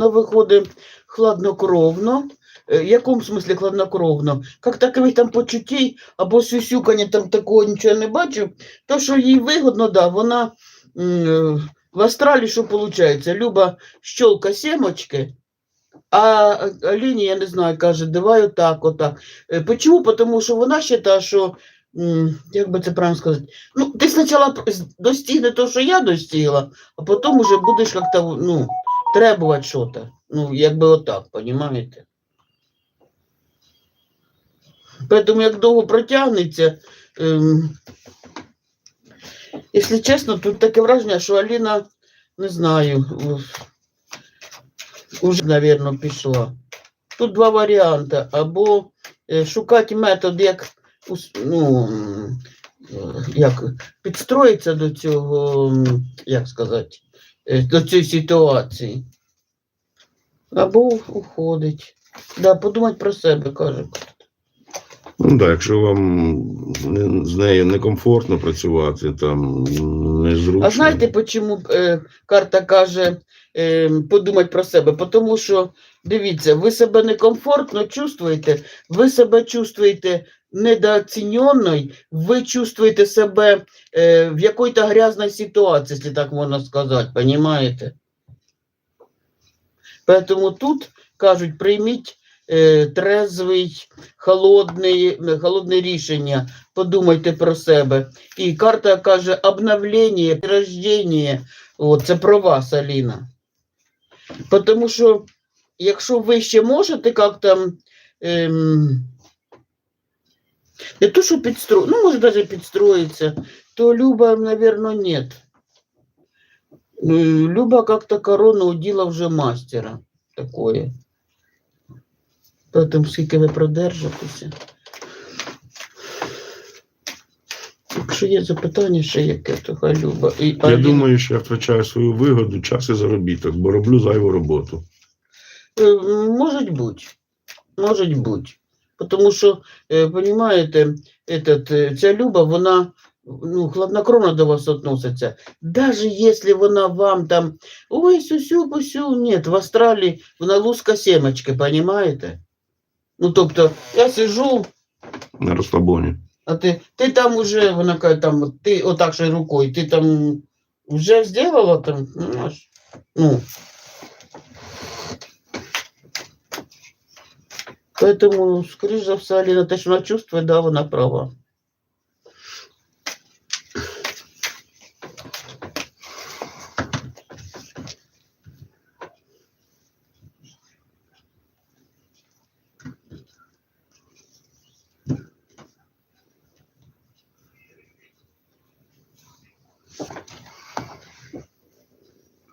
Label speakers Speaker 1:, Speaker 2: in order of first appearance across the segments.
Speaker 1: вона виходить хладнокровно. Е, В якому смислі хладнокровно? Як такових там почуттів або сюсюкання там такого нічого не бачу, то, що їй вигодно, да, вона е, в астралі що виходить? Люба щолка сімочки, а а Ліні, я не знаю, каже, давай отак, отак. Е, Почему? Тому що вона вважає, що, як би це правильно сказати, ну, ти спочатку достигне те, що я достигла, а потім уже будеш як-то, ну, требувати щось. Ну, якби отак, розумієте? Поэтому як довго протягнеться, ем, якщо чесно, тут таке враження, що Аліна, не знаю, уже, мабуть, пішла. Тут два варіанти. Або е, шукати метод, як, ну, як підстроїтися до цього, як сказати, до цієї ситуації. Або уходить. Да, подумати про себе, каже.
Speaker 2: Ну так, якщо вам не- з нею некомфортно працювати, там незручно.
Speaker 1: А знаєте, чому е, карта каже е, подумати про себе? Тому що, дивіться, ви себе некомфортно чувствуєте, ви себе чувствуєте недооціненною, ви чувствуєте себе е, в якійсь грязній ситуації, якщо так можна сказати, понимаєте? Поэтому тут кажуть, прийміть е, трезвий, холодний, холодне рішення, подумайте про себе. І карта каже обновлення, рождення. Це про вас, Аліна. Тому що, якщо ви ще можете як там. Не то, що підстро... ну, може, навіть підстроїться, то Люба, наверное, нет. Люба как-то корону уділа вже мастера. Такое. Потім скільки ви продержитеся. Якщо є запитання ще яке, то хай Люба. І,
Speaker 2: Я
Speaker 1: Аліна-
Speaker 2: думаю, що я втрачаю свою вигоду, час і заробіток, бо роблю зайву роботу.
Speaker 1: Е, Может быть. Может быть. Потому що, е, понимаете, этот, е, ця Люба, вона ну, хладнокровно до вас относиться. Даже если вона вам там, ой, сюсю, пусю, нет, в Австралії вона луска семечки, понимаете? Ну, тобто, я сижу,
Speaker 2: На розслабоні.
Speaker 1: а ти, ти там уже, вона каже, там, ти отак же рукою, ти там вже зробила там, ну, Поэтому, скоріш за все, Аліна, те, що вона да, вона права.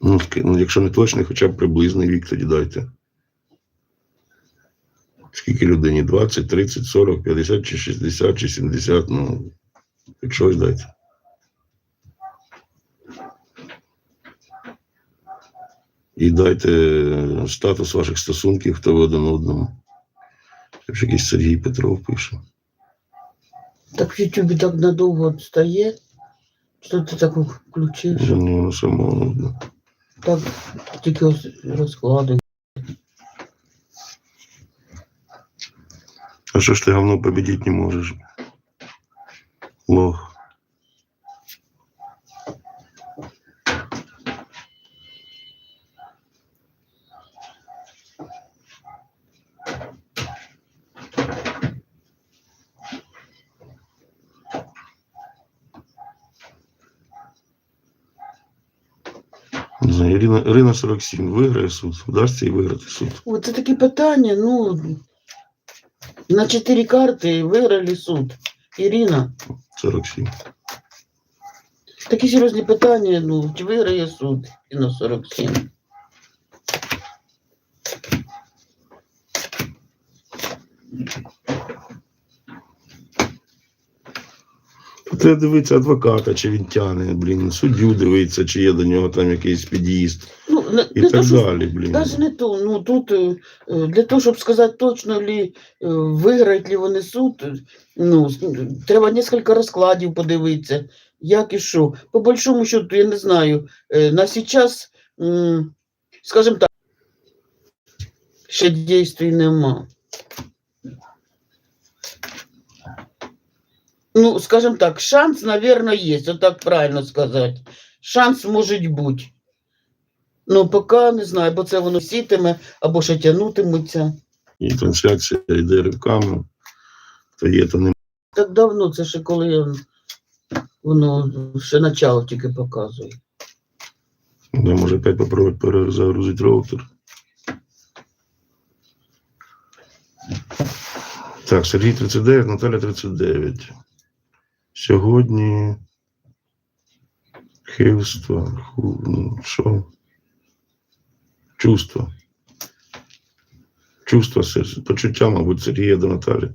Speaker 2: Ну, ну, якщо не точний, хоча б приблизний вік тоді дайте. Скільки людині? 20, 30, 40, 50, чи 60, чи 70, ну, щось дайте. І дайте е, статус ваших стосунків, хто ви один одному. Якщо якийсь Сергій Петров пише.
Speaker 1: Так в Ютубі так надовго стає. Що ти так включиш?
Speaker 2: Ну, само.
Speaker 1: Так тільки розклади.
Speaker 2: А що ж ти говно победить не можеш? Лох. Не знаю, Ірина, Ірина 47 виграє суд, вдасться їй виграти суд.
Speaker 1: О, це такі питання, ну, на чотири карти виграли суд. Ірина,
Speaker 2: 47.
Speaker 1: такі серйозні питання, ну, чи виграє суд і на 47.
Speaker 2: Треба дивитися адвоката, чи він тяне, блін, суддю дивитися, чи є до нього там якийсь під'їзд і
Speaker 1: не
Speaker 2: так
Speaker 1: то, що,
Speaker 2: далі, блін.
Speaker 1: Навіть не то, ну тут е, е, для того, щоб сказати точно ли е, виграють ли вони суд, ну, треба кілька розкладів подивитися, як і що. По большому счету, я не знаю, на сейчас, скажімо так, ще дійствій нема. Ну, скажем так, шанс, наверное, есть, вот так правильно сказать. Шанс може бути. Ну, поки не знаю, бо це воно сітиме або ще тягнутиметься.
Speaker 2: І трансляція йде ривками. То є, то немає.
Speaker 1: Так давно, це ще коли я, воно ще начало тільки показує.
Speaker 2: Я може опять попробувати перезагрузити роутер. Так, Сергій 39, Наталя 39. Сьогодні хивство, ху, ну, що? Чувство. Чувство, почуття, мабуть, Сергія до Наталі.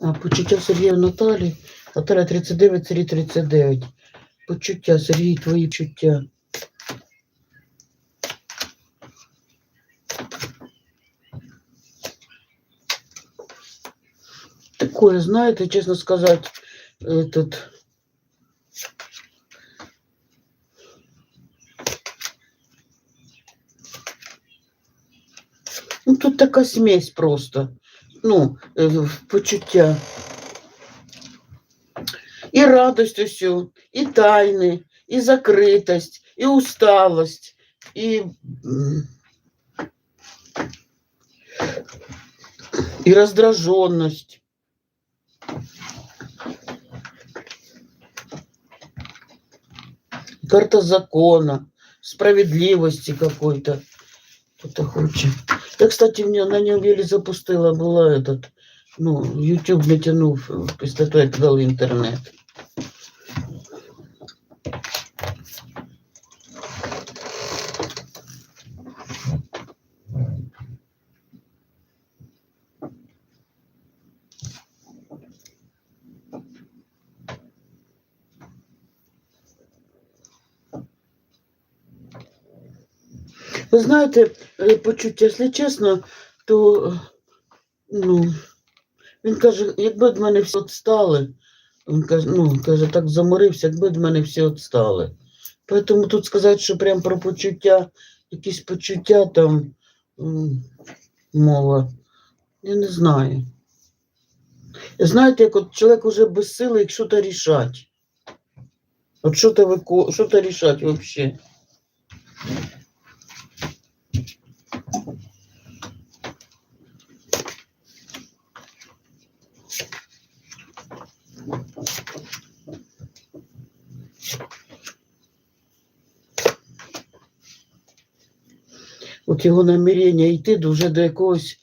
Speaker 1: А, почуття Сергія Наталі. Наталя 39, Сергій 39. Почуття, Сергій, твої чуття. Такое, знаєте, чесно сказати, этот... Ну, тут така смесь просто. Ну, е, почуття. І радость усю, і тайни, і закритость, і усталость, і, м, і раздраженность. Карта закона, справедливости какой-то. Кто-то хочет. Я, кстати, мне на нем еле запустила была этот, ну, YouTube натянув, э, після того, як дали інтернет. Ви знаєте, е, почуття, якщо чесно, то е, ну, він каже, якби від мене всі відстали, він каже, ну, каже, так заморився, якби від мене всі відстали. Тому тут сказати, що прям про почуття, якісь почуття там мова, я не знаю. Знаєте, як от чоловік уже без сили, як що-то рішати. От що-то вико... що-то рішати взагалі. от його намірення йти вже до якогось,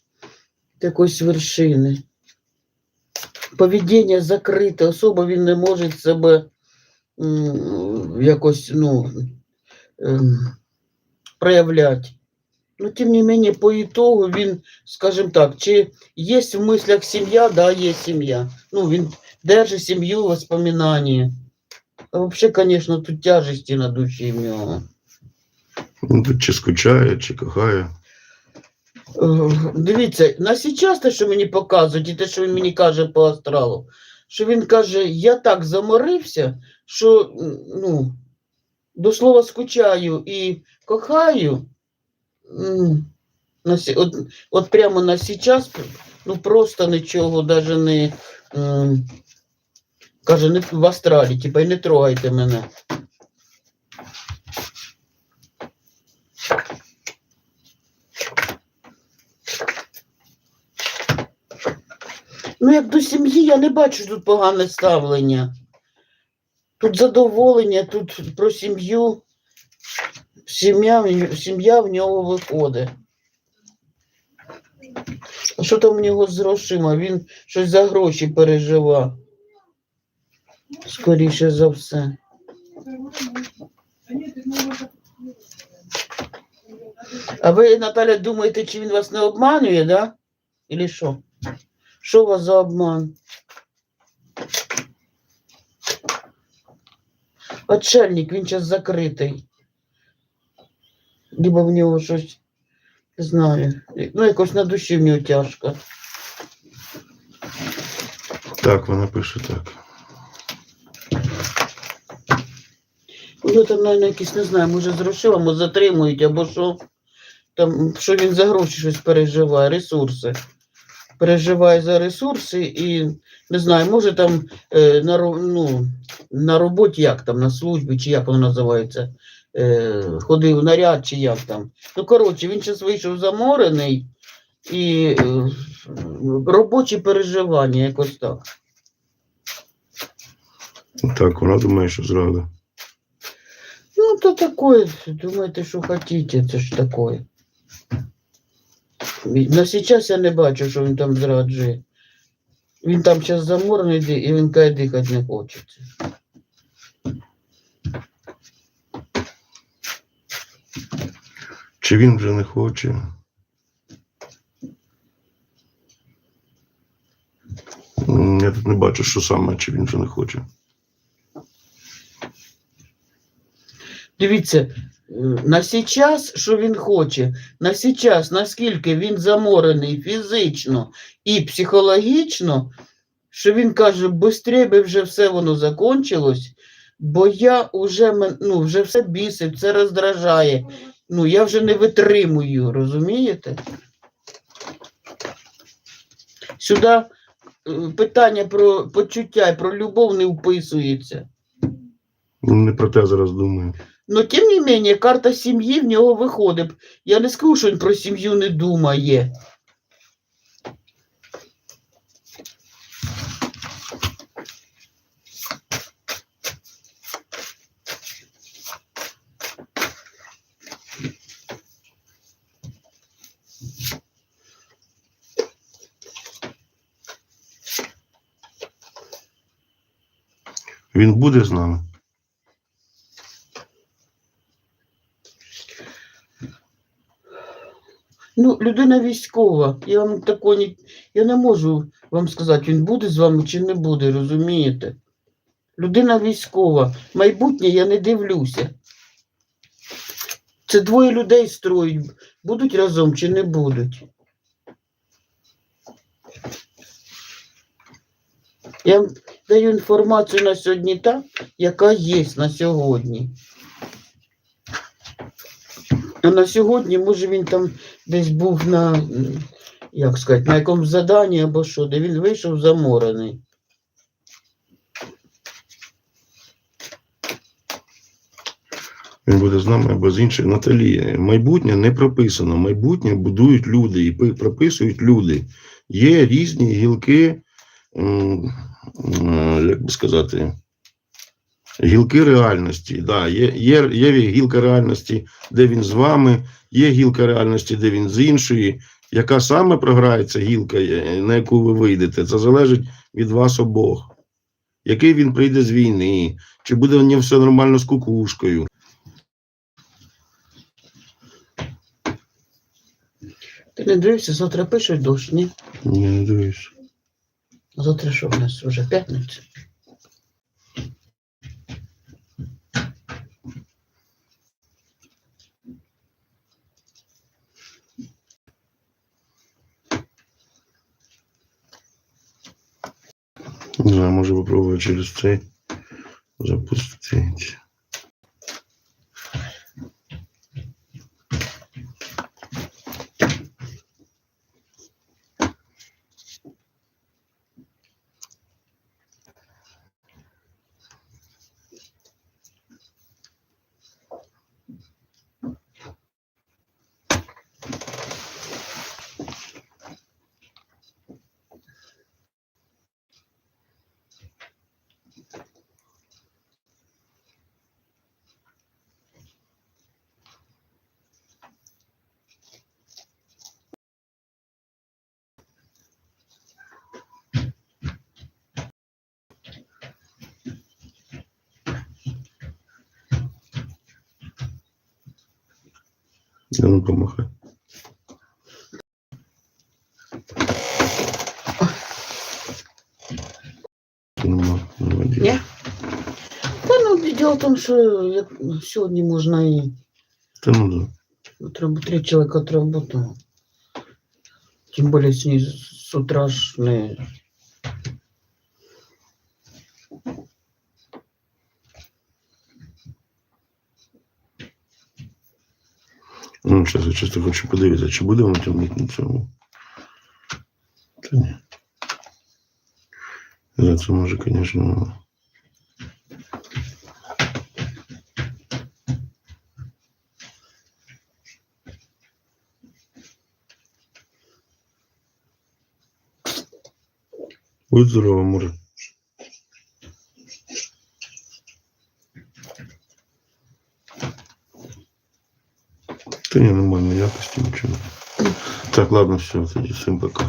Speaker 1: до якоїсь вершини. Поведіння закрите, особа він не може себе якось ну, ем, проявляти. Ну, тим не менее, по итогу він, скажімо так, чи є в мислях сім'я, да, є сім'я. Ну, він держить сім'ю, воспоминання. А взагалі, звісно, тут тяжесті на душі в нього.
Speaker 2: Ну, тут чи скучає, чи кохає.
Speaker 1: Е, Дивіться, на сейчас те, що мені показують, і те, що він мені каже по астралу, що він каже, я так заморився, що ну, до слова скучаю і кохаю. от, от прямо на сейчас, ну просто нічого даже не каже, не в астралі, типа, і не трогайте мене. До сім'ї, я не бачу тут погане ставлення. Тут задоволення, тут про сім'ю. Сім'я, в сім'я в нього виходить. Що там у нього з грошима? Він щось за гроші переживав. Скоріше за все. А ви, Наталя, думаєте, чи він вас не обманює, да? Или що? Що вас за обман? Отшельник, він зараз закритий. Либо в нього щось, не знаю, ну якось на душі в нього тяжко.
Speaker 2: Так, вона пише так.
Speaker 1: У нього там, мабуть, якісь, не знаю, може з грошима затримують або що. там, що він за гроші щось переживає, ресурси. Переживає за ресурси і не знаю, може там е, на, ну, на роботі, як там, на службі, чи як воно називається, е, ходив наряд, чи як там. Ну, коротше, він зараз вийшов заморений і е, робочі переживання, якось так.
Speaker 2: Так, вона думає, що зрада.
Speaker 1: Ну, то такое, думаєте, що хотіте, це ж такое. На сейчас я не бачу, що він там зраджує. Він там зараз заморений, і він каже, дихати не хочеться.
Speaker 2: Чи він вже не хоче? Я тут не бачу, що саме, чи він вже не хоче.
Speaker 1: Дивіться, на сейчас, що він хоче, на сейчас, наскільки він заморений фізично і психологічно, що він каже, швидше би вже все воно закончилось, бо я вже, ну, вже все бісить, це роздражає. Ну, я вже не витримую, розумієте? Сюди е, питання про почуття і про любов не вписується.
Speaker 2: Не про те зараз думає.
Speaker 1: Но тим не менее, карта сім'ї в нього виходить. Я не скажу, що він про сім'ю не думає.
Speaker 2: Він буде з нами.
Speaker 1: Ну, людина військова. Я вам такого не, я не можу вам сказати, він буде з вами чи не буде, розумієте? Людина військова. Майбутнє я не дивлюся. Це двоє людей строють. Будуть разом чи не будуть. Я даю інформацію на сьогодні та, яка є на сьогодні. А на сьогодні, може, він там десь був на, як сказати, на якомусь заданні або що, де він вийшов заморений.
Speaker 2: Він буде з нами або з інших. Наталія, майбутнє не прописано. Майбутнє будують люди і прописують люди. Є різні гілки, як би сказати, гілки реальності. Да, є, є, є гілка реальності, де він з вами, є гілка реальності, де він з іншої. Яка саме програється гілка, е, на яку ви вийдете, це залежить від вас обох. Який він прийде з війни, чи буде в нього все нормально з кукушкою.
Speaker 1: Ти не дивився, завтра пишуть дощ, ні?
Speaker 2: Ні, не дивись.
Speaker 1: А Завтра що в нас вже п'ятниця?
Speaker 2: Не знаю, може попробувати через цей запустити. Я ну помахай. Нема, нема діла.
Speaker 1: Ні? Та ну, діло в тому, що як, сьогодні можна і
Speaker 2: Та ну да.
Speaker 1: ну, треба три чоловіка треба бути. Тим більше з ній з утра ж не.
Speaker 2: Ну, зараз я чисто хочу подивитися, чи буде воно тягнути на цьому. Та ні. Да, це може, звісно. Будь здорово, може. Та ні, нормально якості нічого. Так, ладно, все, тоді всім пока.